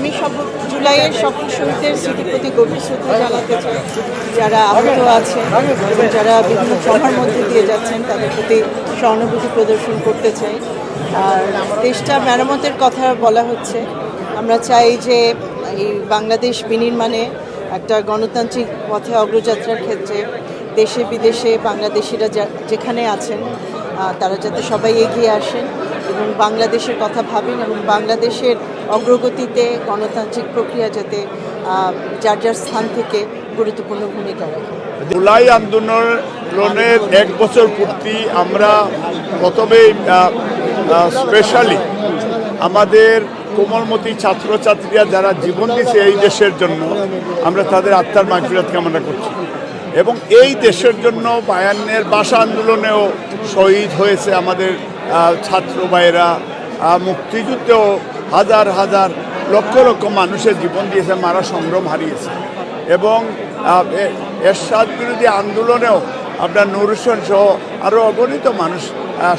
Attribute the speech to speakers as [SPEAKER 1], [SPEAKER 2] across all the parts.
[SPEAKER 1] আমি সব জুলাইয়ের সকল শহীদদের স্মৃতির প্রতি গভীর শ্রদ্ধা জানাতে চাই। যারা আহত আছেন, যারা বিভিন্ন ট্রমার মধ্যে দিয়ে যাচ্ছেন, তাদের প্রতি সহানুভূতি প্রদর্শন করতে চাই। আর দেশটা মেরামতের কথা বলা হচ্ছে। আমরা চাই যে এই বাংলাদেশ বিনির্মাণে একটা গণতান্ত্রিক পথে অগ্রযাত্রার ক্ষেত্রে দেশে বিদেশে বাংলাদেশিরা যেখানে আছেন তারা যাতে সবাই এগিয়ে আসেন। এবং বাংলাদেশের কথা ভাবেন এবং বাংলাদেশের অগ্রগতিতে গণতান্ত্রিক প্রক্রিয়া যাতে যার যার স্থান থেকে গুরুত্বপূর্ণ ভূমিকা রাখে।
[SPEAKER 2] জুলাই আন্দোলনের এক বছর পূর্তি আমরা প্রথমেই স্পেশালি আমাদের কোমলমতি ছাত্রছাত্রীরা যারা জীবন দিয়েছে এই দেশের জন্য, আমরা তাদের আত্মার মাগফিরাত কামনা করছি। এবং এই দেশের জন্য বায়ান্নের ভাষা আন্দোলনেও শহীদ হয়েছে আমাদের ছাত্র ভাইয়েরা আহ, মুক্তিযুদ্ধেও হাজার হাজার লক্ষ লক্ষ মানুষের জীবন দিয়েছে মারা সংগ্রাম হারিয়েছে। এবং এরশাদ বিরোধী আন্দোলনেও আপনার নুরুসন সহ আরও অগণিত মানুষ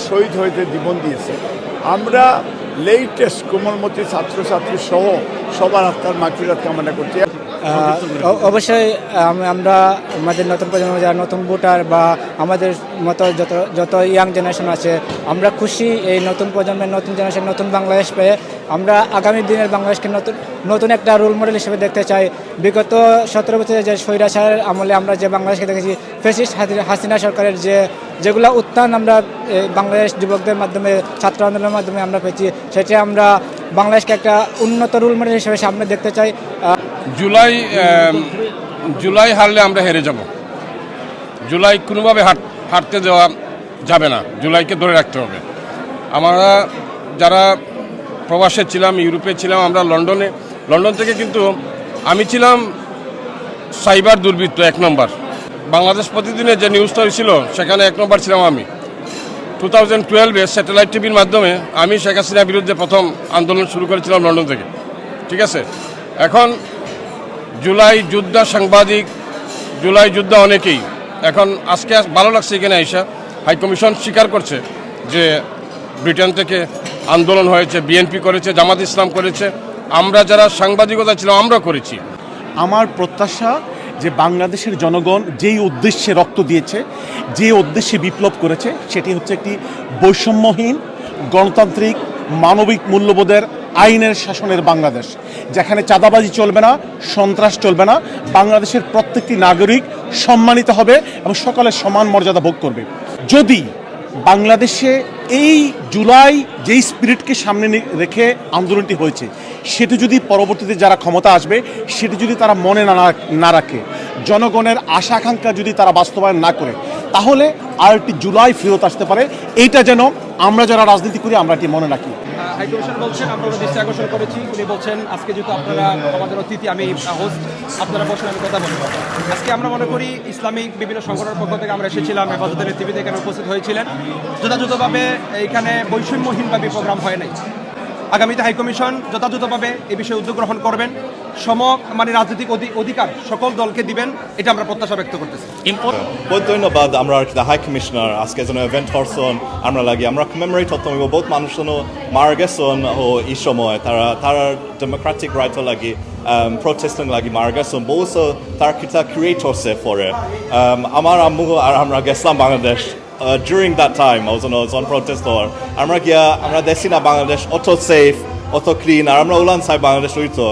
[SPEAKER 2] শহীদ হয়েছে জীবন দিয়েছে। আমরা লেটেস্ট কোমলমতি ছাত্রছাত্রী সহ সবার আত্মার মাতৃরাত কামনা করছি।
[SPEAKER 3] অবশ্যই আমরা আমাদের নতুন প্রজন্ম, যারা নতুন ভোটার বা আমাদের মতো যত যত ইয়াং জেনারেশন আছে, আমরা খুশি এই নতুন প্রজন্মের, নতুন জেনারেশন নতুন বাংলাদেশ পেয়ে আমরা আগামী দিনের বাংলাদেশকে নতুন নতুন একটা রোল মডেল হিসেবে দেখতে চাই। বিগত সতেরো বছরের যে স্বৈরাচারের আমলে আমরা যে বাংলাদেশকে দেখেছি ফেসিস্ট হাসিনা সরকারের যে, যেগুলো উত্থান আমরা বাংলাদেশ যুবকদের মাধ্যমে, ছাত্র আন্দোলনের মাধ্যমে আমরা পেয়েছি, সেটা আমরা বাংলাদেশকে একটা উন্নত রোল মডেল হিসেবে সামনে দেখতে চাই।
[SPEAKER 4] জুলাই জুলাই হারলে আমরা হেরে যাব। জুলাই কোনোভাবে হাট হারতে দেওয়া যাবে না। জুলাইকে ধরে রাখতে হবে। আমরা যারা প্রবাসে ছিলাম, ইউরোপে ছিলাম, আমরা লন্ডনে লন্ডন থেকে কিন্তু আমি ছিলাম সাইবার দুর্বৃত্ত, এক নম্বর। বাংলাদেশ প্রতিদিনে যে নিউজটা হয়েছিল, সেখানে এক নম্বর ছিলাম আমি। টু থাউজেন্ড টুয়েলভে স্যাটেলাইট টিভির মাধ্যমে আমি শেখ হাসিনার বিরুদ্ধে প্রথম আন্দোলন শুরু করেছিলাম লন্ডন থেকে। ঠিক আছে? এখন জুলাই যোদ্ধা সাংবাদিক, জুলাই যোদ্ধা অনেকেই। এখন আজকে ভালো লাগছে এখানে আইসা। হাইকমিশন স্বীকার করছে যে ব্রিটেন থেকে আন্দোলন হয়েছে বিএনপি করেছে, জামাত ইসলাম করেছে। আমরা যারা সাংবাদিকতা ছিলাম আমরা করেছি।
[SPEAKER 5] আমার প্রত্যাশা যে বাংলাদেশের জনগণ যেই উদ্দেশ্যে রক্ত দিয়েছে, যে উদ্দেশ্যে বিপ্লব করেছে, সেটি হচ্ছে একটি বৈষম্যহীন, গণতান্ত্রিক, মানবিক মূল্যবোধের আইনের শাসনের বাংলাদেশ, যেখানে চাঁদাবাজি চলবে না, সন্ত্রাস চলবে না, বাংলাদেশের প্রত্যেকটি নাগরিক সম্মানিত হবে এবং সকলের সমান মর্যাদা ভোগ করবে। যদি বাংলাদেশে এই জুলাই যেই স্পিরিটকে সামনে রেখে আন্দোলনটি হয়েছে, সেটি যদি পরবর্তীতে যারা ক্ষমতা আসবে, সেটি যদি তারা মনে না না রাখে, জনগণের আশা আকাঙ্ক্ষা যদি তারা বাস্তবায়ন না করে, তাহলে আর একটি জুলাই ফেরত আসতে পারে। এইটা যেন আমরা যারা রাজনীতি করি, আমরা এটি মনে রাখি।
[SPEAKER 6] হাইকমিশন বলছেন আমরা ওনার দৃষ্টি আকর্ষণ করেছি। উনি বলছেন, আজকে যেহেতু আপনারা আমাদের অতিথি, আমি হোস্ট আপনারা বসেন, আমি কথা বলব। আজকে আমরা মনে করি ইসলামিক বিভিন্ন সংগঠনের পক্ষ থেকে আমরা এসেছিলাম, হেফাজতের নেতৃবৃন্দ এখানে উপস্থিত হয়েছিলেন। যথাযথভাবে এইখানে বৈষম্যহীনভাবে প্রোগ্রাম হয় নাই। আগামীতে হাইকমিশন যথাযথভাবে এ বিষয়ে উদ্যোগ গ্রহণ করবেন। সম মানে রাজনৈতিক অধি- অধিকার সকল দলকে দিবেন এটা আমরা প্রত্যাশা ব্যক্ত করতেছি।
[SPEAKER 7] বহুত ধন্যবাদ আমরা হাই কমিশনার আজকে যেন ইভেন্ট হরসন আমরা লাগি আমরা কমেমোরেট হতাম বহুত মানুষ মারা গেছন ও এই সময় তারা তারা ডেমোক্রেটিক রাইট লাগি প্রোটেস্টিং লাগি মারা গেছন বহুত তার কিতা ক্রিয়েট হচ্ছে পরে আমার আম্মু আর আমরা গেছিলাম Bangladesh Uh, during that time, I was on, on protest or আমরা গিয়া আমরা দেখছি না বাংলাদেশ অত ক্লিন আর আমরা উলান চাই বাংলাদেশ রইতো